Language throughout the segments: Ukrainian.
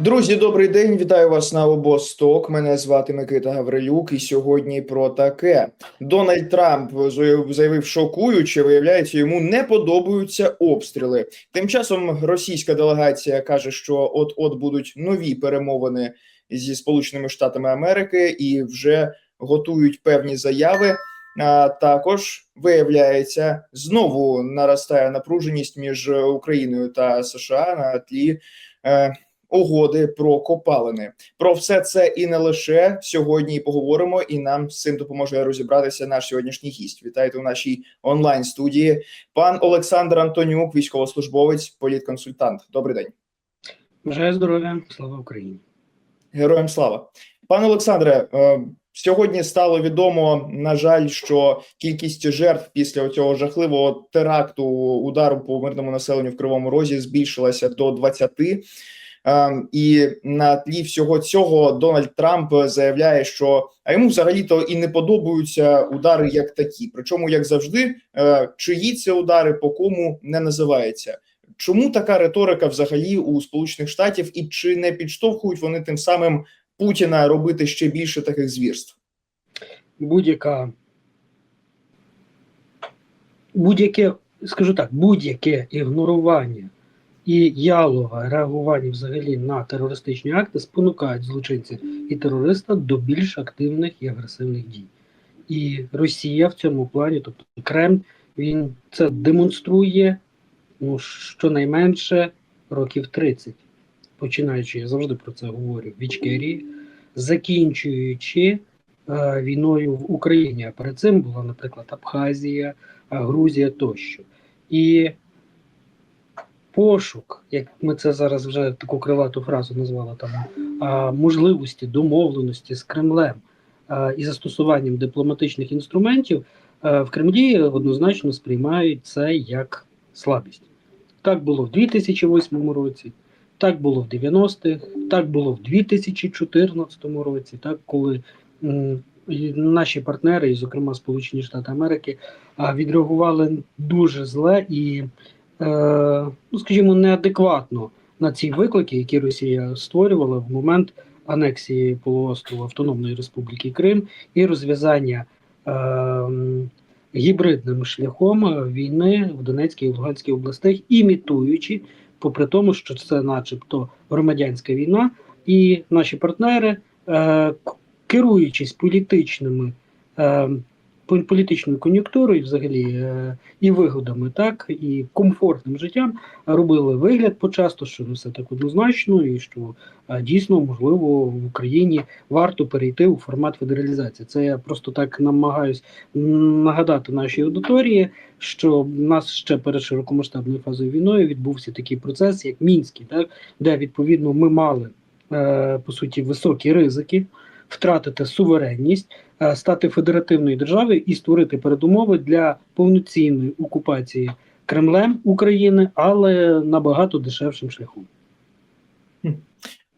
Друзі, добрий день. Вітаю вас на обосток. Мене звати Микита Гаврилюк. І сьогодні про таке Дональд Трамп заявив- шокуюче. Виявляється, йому не подобаються обстріли. Тим часом російська делегація каже, що от от будуть нові перемовини зі Сполученими Штатами Америки і вже готують певні заяви. А також виявляється, знову наростає напруженість між Україною та США на тлі. Е, угоди про копалини. Про все це і не лише сьогодні і поговоримо, і нам з цим допоможе розібратися наш сьогоднішній гість. Вітайте у нашій онлайн студії. Пан Олександр Антонюк, військовослужбовець, політконсультант. Добрий день, Бажаю здоров'я, слава Україні. героям слава, пане Олександре. е, Сьогодні стало відомо, на жаль, що кількість жертв після цього жахливого теракту удару по мирному населенню в Кривому Розі збільшилася до 20. Ем, І на тлі всього цього Дональд Трамп заявляє, що а йому взагалі-то і не подобаються удари як такі. Причому, як завжди, е, чиї це удари по кому не називається. Чому така риторика взагалі у Сполучених Штатів, і чи не підштовхують вони тим самим Путіна робити ще більше таких звірств? Будь-яка будь-яке, скажу так, будь-яке ігнорування і ялове реагування взагалі на терористичні акти спонукають злочинців і терориста до більш активних і агресивних дій. І Росія в цьому плані, тобто Кремль, він це демонструє ну, щонайменше років 30, починаючи, я завжди про це говорю, в Ічкерії, закінчуючи е, війною в Україні. А перед цим була, наприклад, Абхазія, е, Грузія тощо. І пошук, як ми це зараз вже таку крилату фразу назвали, там можливості домовленості з Кремлем і застосуванням дипломатичних інструментів в Кремлі однозначно сприймають це як слабість. Так було в 2008 році, так було в 90-х, так було в 2014 році, так коли наші партнери, і, зокрема Сполучені Штати Америки, відреагували дуже зле і е, ну, скажімо, неадекватно на ці виклики, які Росія створювала в момент анексії полуострову Автономної Республіки Крим і розв'язання е, гібридним шляхом е, війни в Донецькій і Луганській областях, імітуючи, попри тому, що це, начебто, громадянська війна, і наші партнери, е, керуючись політичними. Е, політичною кон'юнктурою, взагалі, е, і вигодами, так і комфортним життям робили вигляд почасто, що не все так однозначно, і що е, дійсно можливо в Україні варто перейти у формат федералізації. Це я просто так намагаюсь нагадати нашій аудиторії, що в нас ще перед широкомасштабною фазою війною відбувся такий процес, як мінський, так де відповідно ми мали е, по суті високі ризики. Втратити суверенність, стати федеративною державою і створити передумови для повноцінної окупації Кремлем України, але набагато дешевшим шляхом.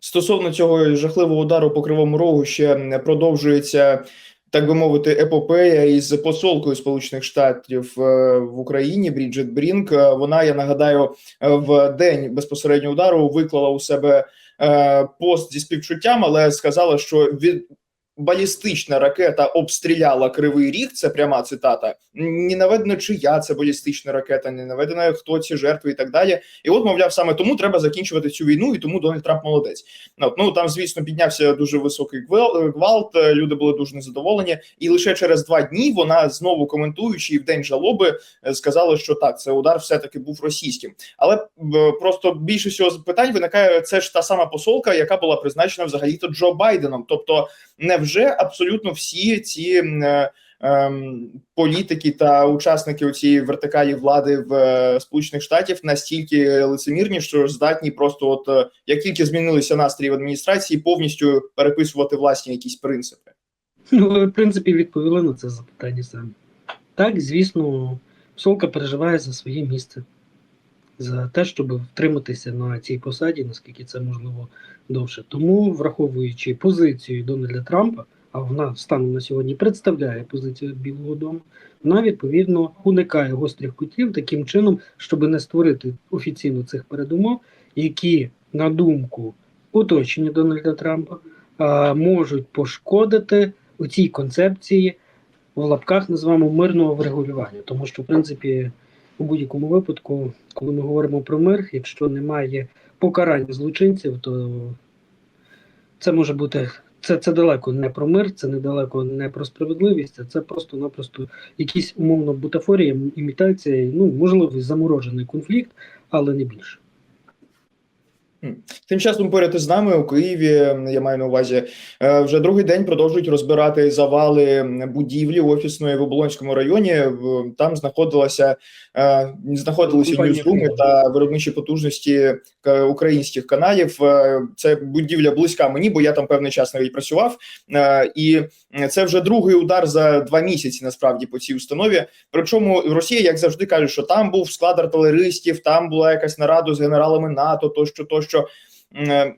Стосовно цього жахливого удару по кривому рогу ще продовжується. Так би мовити, епопея із посолкою Сполучених Штатів е, в Україні Бріджит Брінк. Е, Вона, я нагадаю, е, в день безпосередньо удару виклала у себе е, пост зі співчуттям, але сказала, що від балістична ракета обстріляла кривий ріг. Це пряма цитата. Не наведено, чия це балістична ракета, не наведено, хто ці жертви і так далі. І от, мовляв, саме тому треба закінчувати цю війну, і тому Дональд Трамп молодець. От, ну там, звісно, піднявся дуже високий гвал- гвалт. Люди були дуже незадоволені, і лише через два дні вона знову коментуючи і в день жалоби сказала, що так, це удар все таки був російським. Але е, просто більше всього питань виникає. Це ж та сама посолка, яка була призначена взагалі то Джо Байденом. Тобто, невже абсолютно всі ці. е, ем, Політики та учасники цієї вертикалі влади в е, Сполучених Штатів настільки лицемірні, що здатні просто, от е, як тільки змінилися настрої в адміністрації, повністю переписувати власні якісь принципи. Ну, ви, в принципі, відповіли на це запитання самі. Так, звісно, Псолка переживає за своє місце, за те, щоб втриматися на цій посаді, наскільки це можливо довше. Тому, враховуючи позицію Дональда Трампа, а вона станом на сьогодні представляє позицію Білого Дому, вона відповідно уникає гострих кутів таким чином, щоб не створити офіційно цих передумов, які, на думку оточення Дональда Трампа можуть пошкодити у цій концепції в лапках називаємо мирного врегулювання. Тому що, в принципі, у будь-якому випадку, коли ми говоримо про мир, якщо немає покарання злочинців, то це може бути це, це далеко не про мир, це недалеко не про справедливість, це просто-напросто якісь умовно бутафорія, імітація, ну можливо, заморожений конфлікт, але не більше. Тим часом поряд із нами у Києві, я маю на увазі, е, вже другий день продовжують розбирати завали будівлі офісної в Оболонському районі. Там знаходилася е, знаходилися ньюзруми та виробничі потужності е, українських каналів. Це будівля близька мені, бо я там певний час навіть працював. І це вже другий удар за два місяці. Насправді по цій установі. Причому Росія, як завжди, каже, що там був склад артилеристів, там була якась нарада з генералами НАТО, тощо, тощо. Е,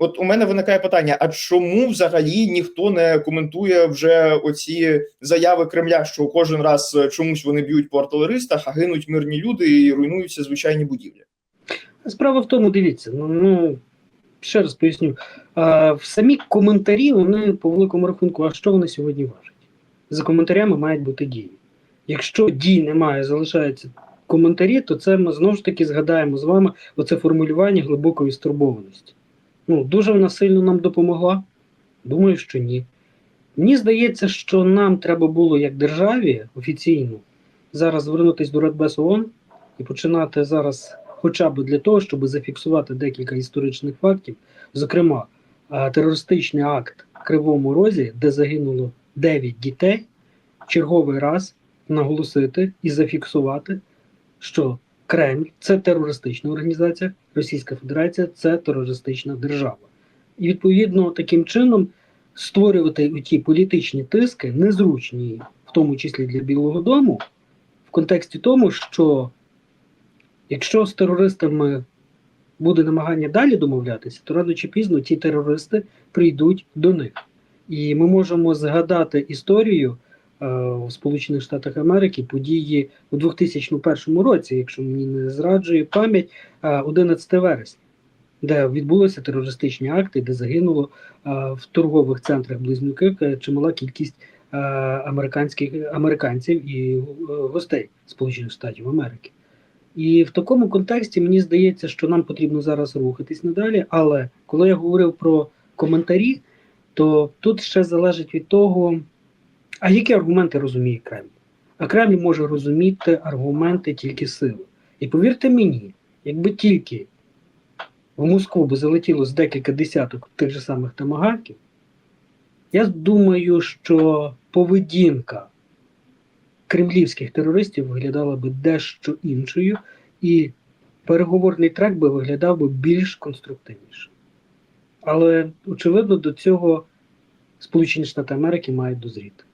От у мене виникає питання: а чому взагалі ніхто не коментує вже оці заяви Кремля, що кожен раз е, чомусь вони б'ють по артилеристах, а гинуть мирні люди і руйнуються звичайні будівлі? Справа в тому, дивіться, ну, ну ще раз поясню. А, самі коментарі вони по великому рахунку, а що вони сьогодні важать? За коментарями мають бути дії. Якщо дій немає, залишаються коментарі, то це ми знову ж таки згадаємо з вами оце формулювання глибокої стурбованості. Ну, дуже вона сильно нам допомогла? Думаю, що ні. Мені здається, що нам треба було як державі офіційно зараз звернутися до Радбез ООН і починати зараз, хоча б для того, щоб зафіксувати декілька історичних фактів, зокрема, е, терористичний акт в Кривому Розі, де загинуло 9 дітей, черговий раз наголосити і зафіксувати, що Кремль це терористична організація, Російська Федерація це терористична держава. І відповідно таким чином створювати ті політичні тиски, незручні, в тому числі для Білого Дому, в контексті тому, що якщо з терористами буде намагання далі домовлятися, то рано чи пізно ті терористи прийдуть до них. І ми можемо згадати історію в Сполучених Штатах Америки події у 2001 році, якщо мені не зраджує пам'ять, е, 11 вересня, де відбулися терористичні акти, де загинуло е, в торгових центрах близнюків е, чимала кількість е, американських американців і е, гостей Сполучених Штатів Америки. І в такому контексті мені здається, що нам потрібно зараз рухатись надалі. Але коли я говорив про коментарі, то тут ще залежить від того, а які аргументи розуміє Кремль. А Кремль може розуміти аргументи тільки сили. І повірте мені, якби тільки в Москву би залетіло з декілька десяток тих же самих тамагавків, я думаю, що поведінка кремлівських терористів виглядала би дещо іншою, і переговорний трек би виглядав би більш конструктивніше. Але, очевидно, до цього Сполучені Штати Америки мають дозріти.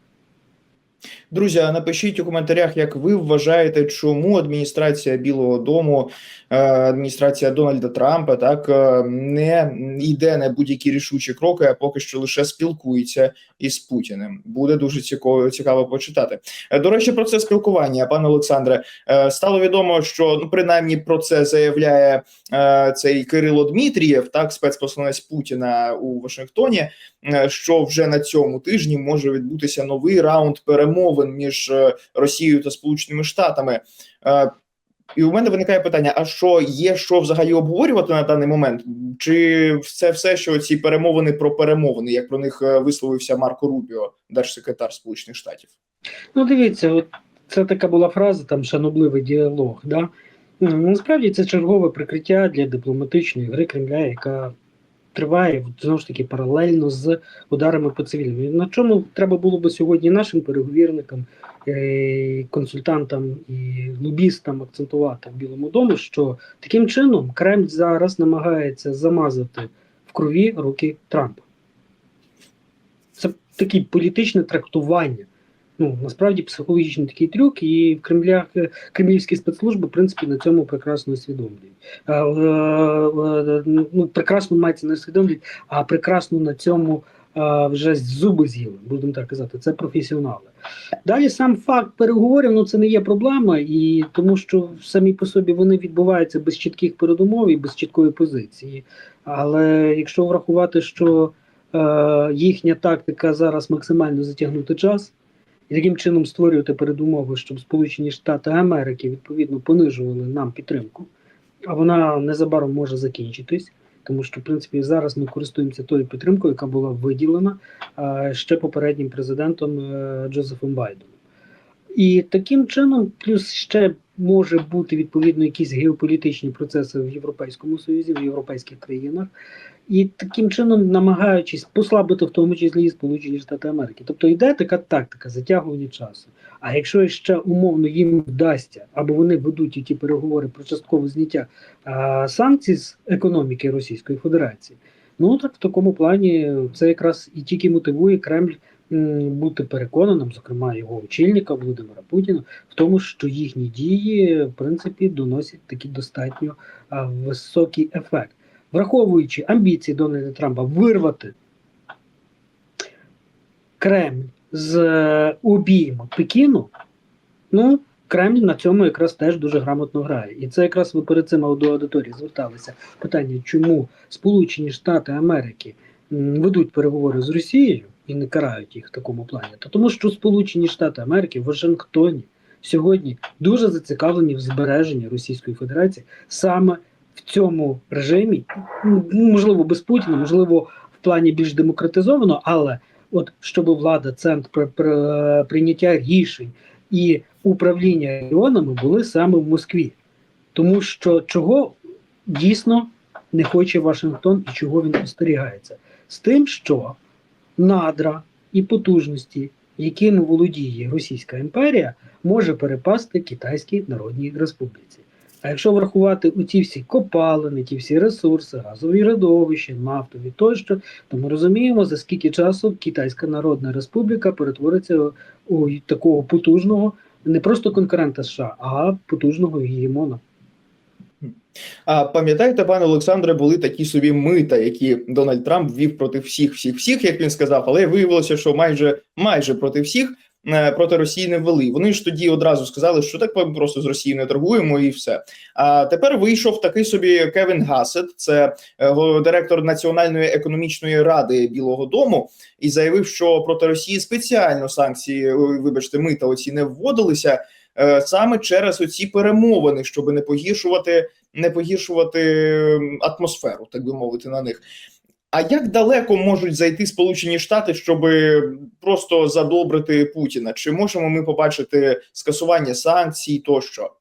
Друзі, напишіть у коментарях, як ви вважаєте, чому адміністрація Білого Дому, е, адміністрація Дональда Трампа так е, не йде на будь-які рішучі кроки, а поки що лише спілкується із Путіним. Буде дуже цікаво, цікаво почитати. Е, До речі, про це спілкування, пане Олександре, стало відомо, що ну принаймні про це заявляє цей Кирило Дмитрієв, так спецпосланець Путіна у Вашингтоні. Е, Що вже на цьому тижні може відбутися новий раунд перемовин між е, Росією та Сполученими Штатами. Е, І у мене виникає питання: а що є що взагалі обговорювати на даний момент? Чи це все, що ці перемовини про перемовини, як про них висловився Марко Рубіо, держсекретар Сполучених Штатів? Ну, дивіться, це така була фраза, там шанобливий діалог. Да? Насправді це чергове прикриття для дипломатичної гри Кремля, яка триває знову ж таки паралельно з ударами по цивільним. На чому треба було би сьогодні нашим переговірникам, е, консультантам і лобістам акцентувати в Білому домі, що таким чином Кремль зараз намагається замазати в крові руки Трампа. Це таке політичне трактування. Ну, насправді психологічний такий трюк, і в Кремлях е, кремлівські спецслужби, в принципі, на цьому прекрасно усвідомлюють. Е, е, Ну, прекрасно мається не усвідомлюють, а прекрасно на цьому вже зуби з'їли, будемо так казати. Це професіонали. Далі сам факт переговорів ну це не є проблема, і тому що самі по собі вони відбуваються без чітких передумов і без чіткої позиції. Але якщо врахувати, що е, їхня тактика зараз максимально затягнути час і таким чином створювати передумови, щоб Сполучені Штати Америки відповідно понижували нам підтримку, а вона незабаром може закінчитись. Тому що, в принципі, зараз ми користуємося тою підтримкою, яка була виділена е, ще попереднім президентом е, Джозефом Байденом. І таким чином, плюс ще може бути відповідно якісь геополітичні процеси в Європейському Союзі, в європейських країнах, і таким чином намагаючись послабити в тому числі і Сполучені Штати Америки. Тобто йде така тактика затягування часу. А якщо ще умовно їм вдасться, або вони ведуть ті переговори про часткове зняття а, санкцій з економіки Російської Федерації, ну так в такому плані це якраз і тільки мотивує Кремль бути переконаним, зокрема його очільника Володимира Путіна, в тому, що їхні дії в принципі доносять такий достатньо а, високий ефект, враховуючи амбіції Дональда Трампа вирвати Кремль з е, обійму Пекіну, ну. Кремль на цьому якраз теж дуже грамотно грає. І це якраз ви перед цим до аудиторії зверталися питання, чому Сполучені Штати Америки ведуть переговори з Росією і не карають їх в такому плані. Та тому, що Сполучені Штати Америки в Вашингтоні сьогодні дуже зацікавлені в збереженні Російської Федерації саме в цьому режимі, можливо, без Путіна, можливо, в плані більш демократизовано, але от щоб влада, центр при- при- прийняття рішень і управління регіонами були саме в Москві, тому що чого дійсно не хоче Вашингтон і чого він остерігається, з тим, що надра і потужності, якими володіє Російська імперія, може перепасти Китайській Народній Республіці. А якщо врахувати у ті всі копалини, ті всі ресурси, газові родовища, нафтові тощо, то ми розуміємо, за скільки часу Китайська Народна Республіка перетвориться у такого потужного, не просто конкурента США, а потужного гегемона. А пам'ятаєте, пане Олександре, були такі собі мита, які Дональд Трамп ввів проти всіх, всіх, всіх, як він сказав, але виявилося, що майже майже проти всіх проти Росії не ввели. Вони ж тоді одразу сказали, що так ми просто з Росією не торгуємо, і все. А тепер вийшов такий собі Кевін Гасет, це е, директор Національної економічної ради Білого Дому, і заявив, що проти Росії спеціально санкції, вибачте, мита оці не вводилися. е, Саме через оці перемовини, щоб не погіршувати не погіршувати атмосферу, так би мовити, на них. А як далеко можуть зайти Сполучені Штати, щоб просто задобрити Путіна? Чи можемо ми побачити скасування санкцій тощо?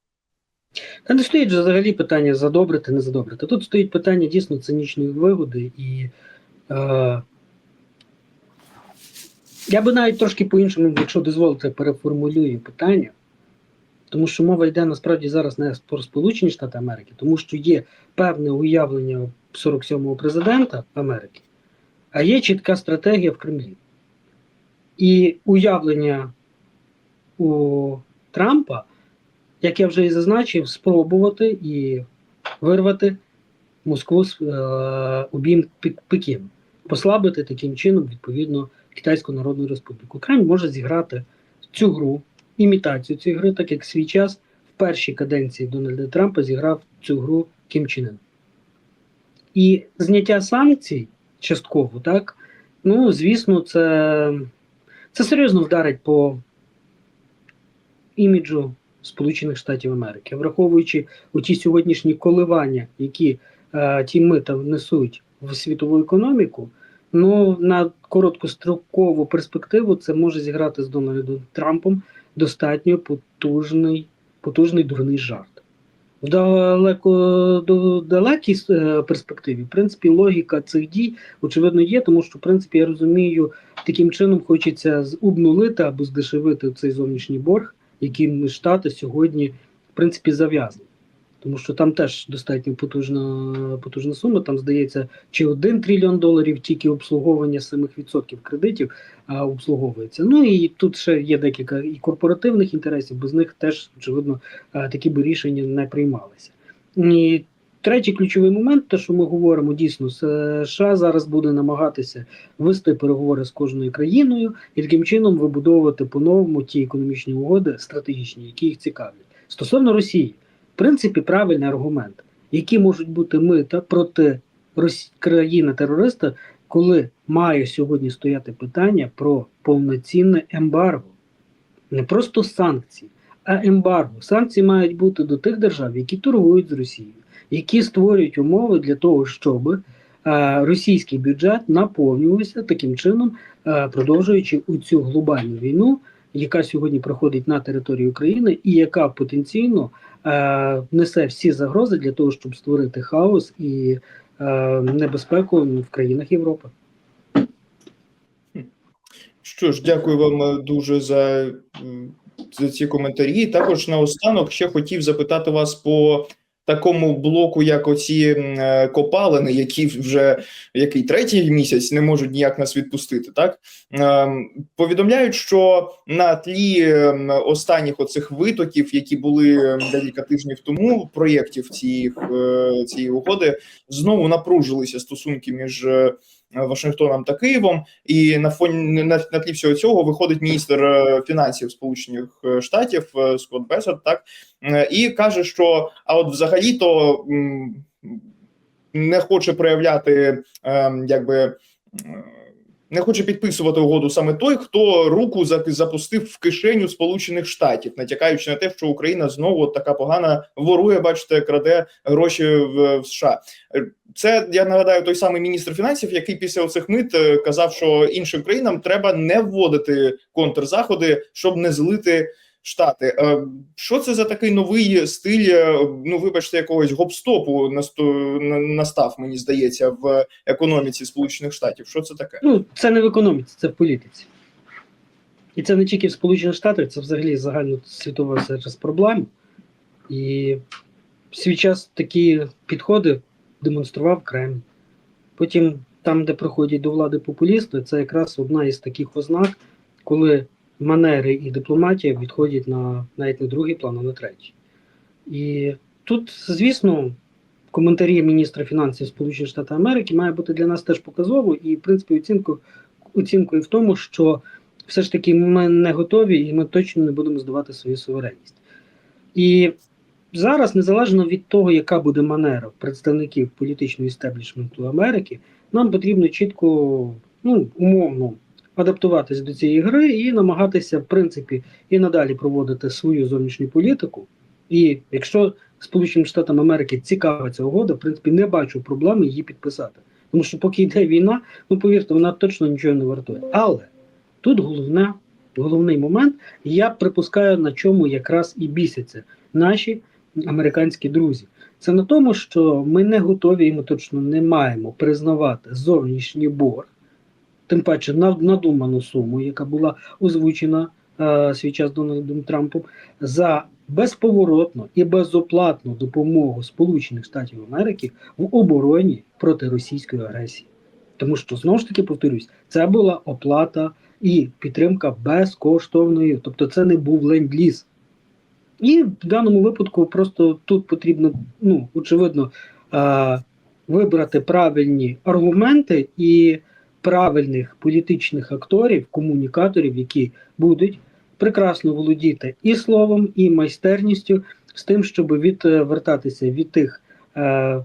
Та не стоїть взагалі питання задобрити, не задобрити. Тут стоїть питання дійсно цинічної вигоди, і е, я би навіть трошки по-іншому, якщо дозволите, переформулюю питання, тому що мова йде насправді зараз не про Сполучені Штати Америки, тому що є певне уявлення 47-го президента Америки, а є чітка стратегія в Кремлі. І уявлення у Трампа як я вже і зазначив, спробувати і вирвати Москву з е, обійм послабити таким чином відповідно Китайську Народну Республіку. Кремль може зіграти цю гру, імітацію цієї гри, так як свій час в першій каденції Дональда Трампа зіграв цю гру Кім Чен Ын. І зняття санкцій частково, так, ну звісно, це, це серйозно вдарить по іміджу Сполучених Штатів Америки, враховуючи ті сьогоднішні коливання, які е, ті мита внесуть в світову економіку, ну на короткострокову перспективу це може зіграти з Дональдом Трампом достатньо потужний, потужний дурний жарт. В далеко до далекій е, перспективі, в принципі, логіка цих дій очевидно є, тому що в принципі я розумію, таким чином хочеться зубнулити або здешевити цей зовнішній борг, яким штати сьогодні в принципі зав'язані. Тому що там теж достатньо потужна, потужна сума. Там здається, чи 1 трильйон доларів тільки обслуговування самих відсотків кредитів а, обслуговується. Ну і тут ще є декілька і корпоративних інтересів, без них теж очевидно такі б рішення не приймалися. І третій ключовий момент, те, що ми говоримо, дійсно, США зараз буде намагатися вести переговори з кожною країною і таким чином вибудовувати по-новому ті економічні угоди стратегічні, які їх цікавлять. Стосовно Росії, принципі, правильний аргумент, які можуть бути мита проти Росі... країни-терориста, коли має сьогодні стояти питання про повноцінне ембарго, не просто санкції, а ембарго. Санкції мають бути до тих держав, які торгують з Росією, які створюють умови для того, щоб е, російський бюджет наповнювався таким чином, е, продовжуючи у цю глобальну війну, яка сьогодні проходить на території України, і яка потенційно е, несе всі загрози для того, щоб створити хаос і е, небезпеку в країнах Європи. Що ж, дякую вам е, дуже за, за ці коментарі. Також наостанок ще хотів запитати вас по такому блоку, як оці е, копалини, які вже який третій місяць не можуть ніяк нас відпустити. Так Ем, повідомляють, що на тлі ем, останніх оцих витоків, які були ем, декілька тижнів тому, проєктів цієї, е, цієї угоди, знову напружилися стосунки між. Вашингтоном та Києвом, і на фоні на, на тлі всього цього виходить міністр е, фінансів Сполучених е, Штатів е, Скотт Бесет, так і каже, що а от взагалі то не хоче проявляти е, якби. Не хоче підписувати угоду саме той, хто руку за- запустив в кишеню Сполучених Штатів, натякаючи на те, що Україна знову така погана ворує, бачите, краде гроші в, США. Це я нагадаю той самий міністр фінансів, який після оцих мит е, казав, що іншим країнам треба не вводити контрзаходи, щоб не злити штати. Е, Що це за такий новий стиль? е, Ну, вибачте, якогось гопстопу настав, мені здається, в економіці Сполучених Штатів. Що це таке? Ну, це не в економіці, це в політиці. І це не тільки в Сполучених Штатах, це взагалі загальносвітова зараз проблема. І в свій час такі підходи демонстрував Кремль. Потім, там, де приходять до влади популісти, це якраз одна із таких ознак, коли манери і дипломатія відходять на навіть не другий план, а на третій. І тут, звісно, коментарі міністра фінансів Сполучених Штатів Америки має бути для нас теж показово і, в принципі, оцінку, оцінкою в тому, що все ж таки ми не готові і ми точно не будемо здавати свою суверенність. І зараз, незалежно від того, яка буде манера представників політичного істеблішменту Америки, нам потрібно чітко, ну, умовно адаптуватись до цієї гри і намагатися, в принципі, і надалі проводити свою зовнішню політику. І якщо Сполученим Штатам Америки цікава ця угода, в принципі, не бачу проблеми її підписати. Тому що поки йде війна, ну повірте, вона точно нічого не вартує. Але тут головне, головний момент, я припускаю, на чому якраз і бісяться наші американські друзі. Це на тому, що ми не готові і ми точно не маємо признавати зовнішній борг, тим паче на надуману суму, яка була озвучена е, свій час Дональдом Трампом, за безповоротну і безоплатну допомогу Сполучених Штатів Америки в обороні проти російської агресії. Тому що знову ж таки повторюсь, це була оплата і підтримка безкоштовною, тобто це не був ленд-ліз. І в даному випадку просто тут потрібно, ну, очевидно, е- вибрати правильні аргументи і правильних політичних акторів, комунікаторів, які будуть прекрасно володіти і словом, і майстерністю з тим, щоб відвертатися від тих е,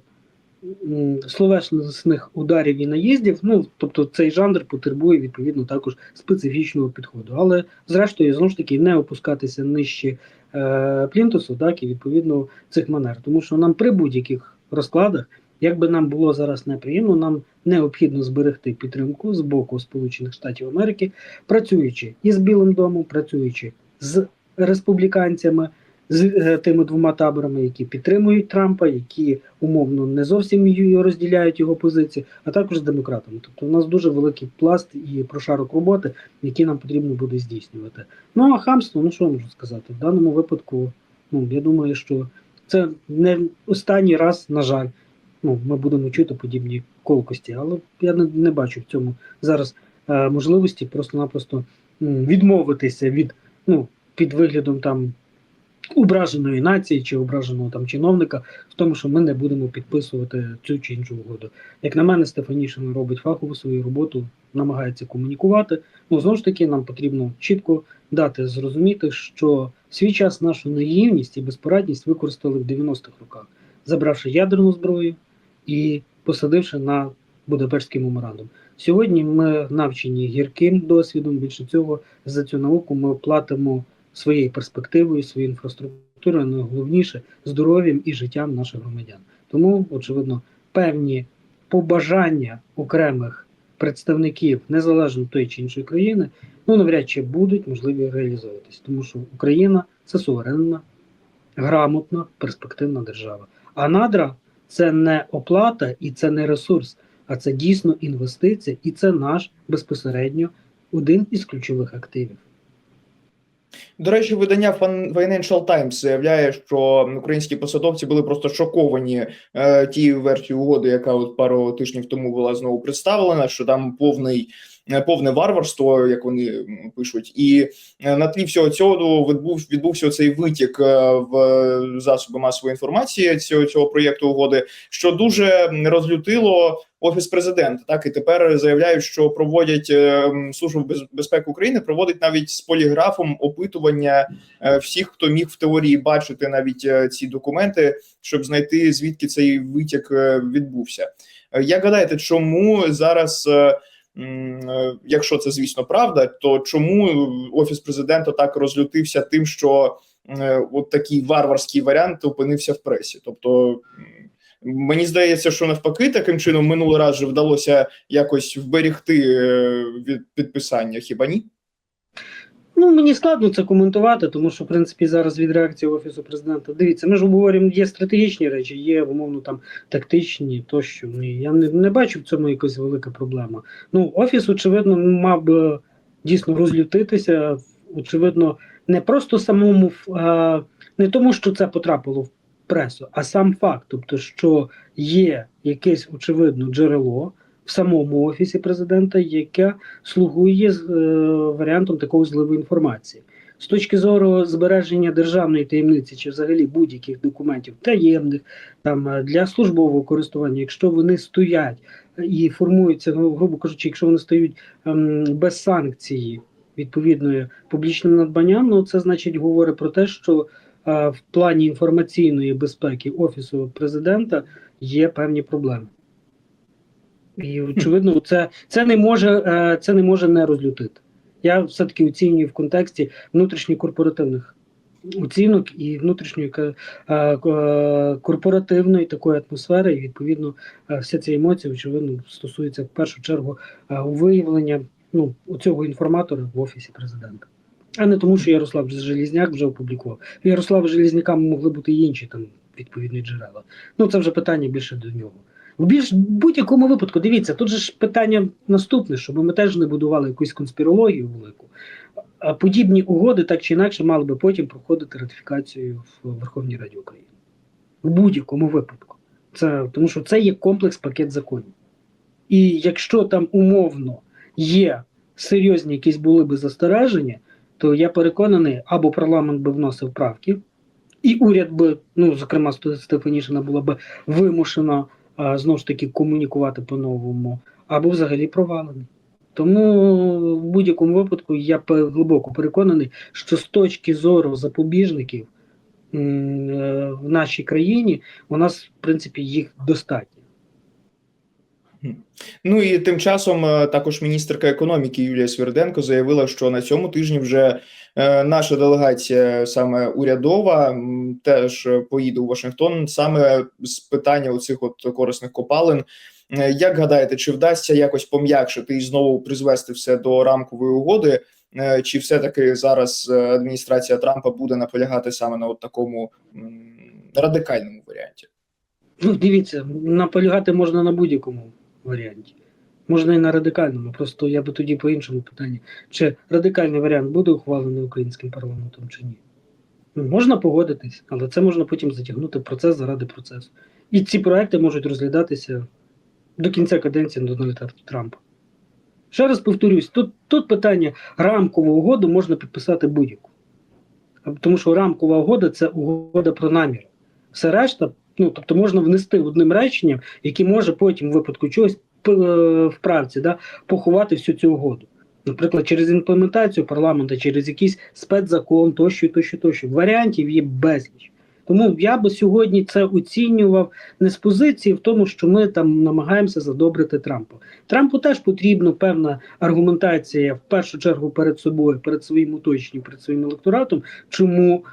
словесних ударів і наїздів. Ну тобто цей жанр потребує відповідно також специфічного підходу. Але зрештою, знову ж таки, не опускатися нижче е, плінтусу, так і відповідно цих манер, тому що нам при будь-яких розкладах. Як би нам було зараз неприємно, нам необхідно зберегти підтримку з боку Сполучених Штатів Америки, працюючи із Білим домом, працюючи з республіканцями, з е, тими двома таборами, які підтримують Трампа, які умовно не зовсім розділяють його позиції, а також з демократами. Тобто у нас дуже великий пласт і прошарок роботи, який нам потрібно буде здійснювати. Ну а хамство, ну що можу сказати? В даному випадку, ну я думаю, що це не останній раз, на жаль ну, ми будемо чути подібні колкості, але я не, не бачу в цьому зараз е, можливості просто-напросто відмовитися від, ну, під виглядом там ображеної нації чи ображеного там чиновника в тому, що ми не будемо підписувати цю чи іншу угоду. Як на мене, Стефанішин робить фахову свою роботу, намагається комунікувати. Ну знову ж таки, нам потрібно чітко дати зрозуміти, що в свій час нашу наївність і безпорадність використали в 90-х роках, забравши ядерну зброю і посадивши на Будапештський меморандум. Сьогодні ми навчені гірким досвідом. Більше цього за цю науку ми платимо своєю перспективою, своєю інфраструктурою, але головніше здоров'ям і життям наших громадян. Тому, очевидно, певні побажання окремих представників незалежно тої чи іншої країни, ну навряд чи будуть можливі реалізовуватись, тому що Україна це суверенна, грамотна, перспективна держава. А надра це не оплата і це не ресурс, а це дійсно інвестиція, і це наш безпосередньо один із ключових активів. До речі, видання Financial Times заявляє, що українські посадовці були просто шоковані е, тією версією угоди, яка от пару тижнів тому була знову представлена, що там повний. Е, Повне варварство, як вони пишуть, і е, на тлі всього цього відбув відбувся цей витік е, в засоби масової інформації цього цього проєкту угоди, що дуже розлютило офіс президента. Так і тепер заявляють, що проводять м, без- безпеки України, проводить навіть з поліграфом опитування всіх, хто міг в теорії бачити навіть ці документи, щоб знайти звідки цей витік відбувся. Як гадаєте, чому зараз? Е, е, Якщо це звісно правда, то чому офіс президента так розлютився тим, що е, от такий варварський варіант опинився в пресі? Тобто мені здається, що навпаки, таким чином минулий раз же вдалося якось вберегти е, від підписання. Хіба ні? Ну, мені складно це коментувати, тому що, в принципі, зараз від реакції Офісу президента. Дивіться, ми ж обговорюємо, є стратегічні речі, є, умовно, там тактичні тощо. Ні, Я не, не бачу в цьому якась велика проблема. Ну, Офіс, очевидно, мав би дійсно розлютитися, очевидно, не просто самому, а, не тому, що це потрапило в пресу, а сам факт, тобто, що є якесь очевидно джерело в самому офісі президента, яке слугує е, варіантом такого зливу інформації. З точки зору збереження державної таємниці чи взагалі будь-яких документів таємних там е, для службового користування, якщо вони стоять і формуються, ну, грубо кажучи, якщо вони стають ем, без санкції відповідною публічним надбанням, ну це значить говорить про те, що е, в плані інформаційної безпеки офісу президента є певні проблеми. І очевидно, це, це не може е, це не може не розлютити. Я все-таки оцінюю в контексті внутрішньокорпоративних оцінок і внутрішньої е, е, корпоративної такої атмосфери, і відповідно вся ця емоція, очевидно, стосується в першу чергу виявлення ну, цього інформатора в офісі президента. А не тому, що Ярослав Желізняк вже опублікував. У Ярослава Желізняка могли бути і інші там відповідні джерела. Ну це вже питання більше до нього. В більш будь-якому випадку, дивіться, тут же ж питання наступне, щоб ми теж не будували якусь конспірологію велику. А подібні угоди так чи інакше мали би потім проходити ратифікацію в Верховній Раді України. В будь-якому випадку. Це, тому що це є комплекс пакет законів. І якщо там умовно є серйозні якісь були би застереження, то я переконаний, або парламент би вносив правки, і уряд би, ну зокрема, Стефанішина була би вимушена знову ж таки комунікувати по-новому, або взагалі провалений. Тому в будь-якому випадку я глибоко переконаний, що з точки зору запобіжників е, в нашій країні у нас, в принципі, їх достатньо. Ну і тим часом е, також міністерка економіки Юлія Сверденко заявила, що на цьому тижні вже е, наша делегація, саме урядова, теж поїде у Вашингтон саме з питання оцих от корисних копалин. Е, Як гадаєте, чи вдасться якось пом'якшити і знову призвести все до рамкової угоди? Чи все-таки зараз е, адміністрація Трампа буде наполягати саме на от такому радикальному варіанті? Ну, дивіться, наполягати можна на будь-якому варіанті. Можна і на радикальному. Просто я би тоді по іншому питанні. Чи радикальний варіант буде ухвалений українським парламентом чи ні? Ну, можна погодитись, але це можна потім затягнути процес заради процесу. І ці проекти можуть розглядатися до кінця каденції Дональда Трампа. Ще раз повторюсь: тут, тут питання рамкову угоду можна підписати будь-яку. тому що рамкова угода це угода про намір. Все решта, ну тобто можна внести одним реченням, яке може потім, в випадку чогось е, в правці, да, поховати всю цю угоду. Наприклад, через імплементацію парламенту, через якийсь спецзакон, тощо, тощо, тощо. Варіантів є безліч. Тому я би сьогодні це оцінював не з позиції в тому, що ми там намагаємося задобрити Трампа. Трампу теж потрібна певна аргументація в першу чергу перед собою, перед своїм оточенням, перед своїм електоратом, чому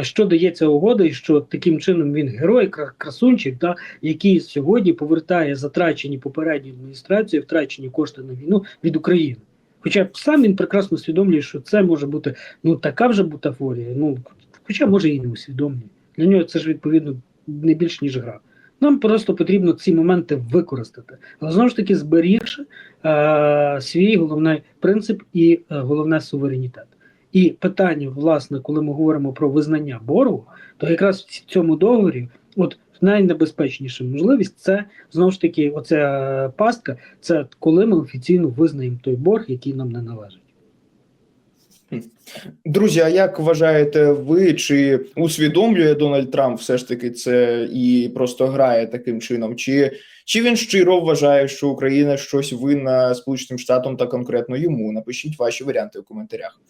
що дається угода, і що таким чином він герой, кра- красунчик, да, який сьогодні повертає затрачені попередньою адміністрацією, втрачені кошти на війну від України. Хоча сам він прекрасно усвідомлює, що це може бути ну така вже бутафорія. Ну хоча може і не усвідомлює. Для нього це ж відповідно не більш ніж гра. Нам просто потрібно ці моменти використати, але знову ж таки зберігши е, свій головний принцип і е, головне суверенітет. І питання, власне, коли ми говоримо про визнання боргу, то якраз в цьому договорі, от найнебезпечніша можливість це знову ж таки, оця е, пастка, це коли ми офіційно визнаємо той борг, який нам не належить. Друзі, а як вважаєте ви, чи усвідомлює Дональд Трамп все ж таки це і просто грає таким чином? Чи, чи він щиро вважає, що Україна щось винна Сполученим Штатам та конкретно йому? Напишіть ваші варіанти у коментарях.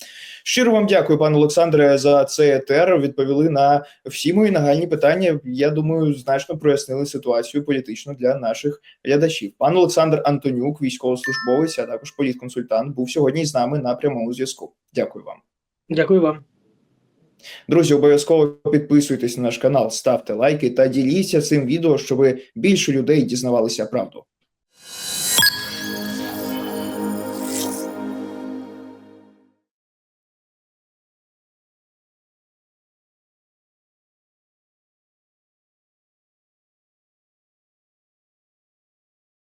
Щиро вам дякую, пане Олександре, за цей етер. Відповіли на всі мої нагальні питання. Я думаю, значно прояснили ситуацію політично для наших глядачів. Пан Олександр Антонюк, військовослужбовець, а також політконсультант, був сьогодні з нами на прямому зв'язку. Дякую вам. Дякую вам. Друзі, обов'язково підписуйтесь на наш канал, ставте лайки та діліться цим відео, щоб більше людей дізнавалися правду.